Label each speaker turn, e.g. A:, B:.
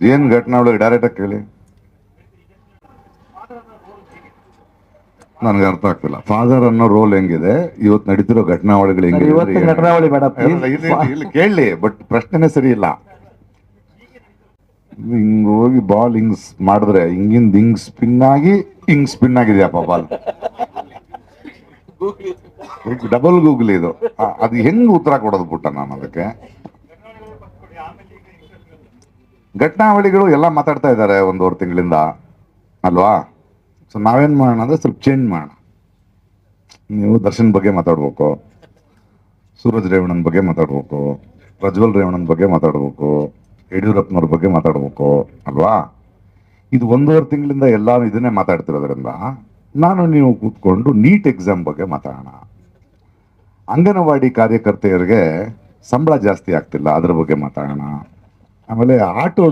A: ಏನ್ ಘಟನಾವಳಿ ಡೈರೆಕ್ಟ್ ಆಗಿ ಕೇಳಿ? ನನಗೆ ಅರ್ಥ ಆಗ್ತಿಲ್ಲ. ಫಾದರ್ ಅನ್ನೋ ರೋಲ್ ಹೆಂಗಿದೆ? ಇವತ್ತು ನಡೀತಿರೋ ಘಟನಾವಳಿಗಳು ಹೆಂಗಿದೆ ಕೇಳಲಿ ಬಟ್ ಪ್ರಶ್ನೆನೇ ಸರಿ ಇಲ್ಲ. ಹಿಂಗ್ ಹೋಗಿ ಬಾಲ್ ಹಿಂಗ್ ಮಾಡಿದ್ರೆ ಹಿಂಗಿಂದ ಹಿಂಗ್ ಸ್ಪಿನ್ ಆಗಿ ಹಿಂಗ್ ಸ್ಪಿನ್ ಆಗಿದೆಯಪ್ಪ ಬಾಲ್ ಡಬಲ್ ಗೂಗಲ್ ಇದು. ಅದು ಹೆಂಗ್ ಉತ್ತರ ಕೊಡೋದು ಪುಟ್ಟ ನಾನು ಅದಕ್ಕೆ? ಘಟನಾವಳಿಗಳು ಎಲ್ಲ ಮಾತಾಡ್ತಾ ಇದ್ದಾರೆ ಒಂದೂವರೆ ತಿಂಗಳಿಂದ, ಅಲ್ವಾ? ಸೊ ನಾವೇನು ಮಾಡೋಣ ಅಂದ್ರೆ ಸ್ವಲ್ಪ ಚೇಂಜ್ ಮಾಡೋಣ. ನೀವು ದರ್ಶನ್ ಬಗ್ಗೆ ಮಾತಾಡ್ಬೇಕು, ಸೂರಜ್ ರೇವಣ್ಣನ ಬಗ್ಗೆ ಮಾತಾಡ್ಬೇಕು, ಪ್ರಜ್ವಲ್ ರೇವಣ್ಣನ ಬಗ್ಗೆ ಮಾತಾಡ್ಬೇಕು, ಯಡಿಯೂರಪ್ಪನವ್ರ ಬಗ್ಗೆ ಮಾತಾಡ್ಬೇಕು, ಅಲ್ವಾ? ಇದು ಒಂದೂವರೆ ತಿಂಗಳಿಂದ ಎಲ್ಲಾರು ಇದನ್ನೇ ಮಾತಾಡ್ತಿರೋದ್ರಿಂದ ನಾನು ನೀವು ಕೂತ್ಕೊಂಡು ನೀಟ್ ಎಕ್ಸಾಮ್ ಬಗ್ಗೆ ಮಾತಾಡೋಣ. ಅಂಗನವಾಡಿ ಕಾರ್ಯಕರ್ತೆಯರಿಗೆ ಸಂಬಳ ಜಾಸ್ತಿ ಆಗ್ತಿಲ್ಲ, ಅದ್ರ ಬಗ್ಗೆ ಮಾತಾಡೋಣ. ಆಮೇಲೆ ಆಟೋ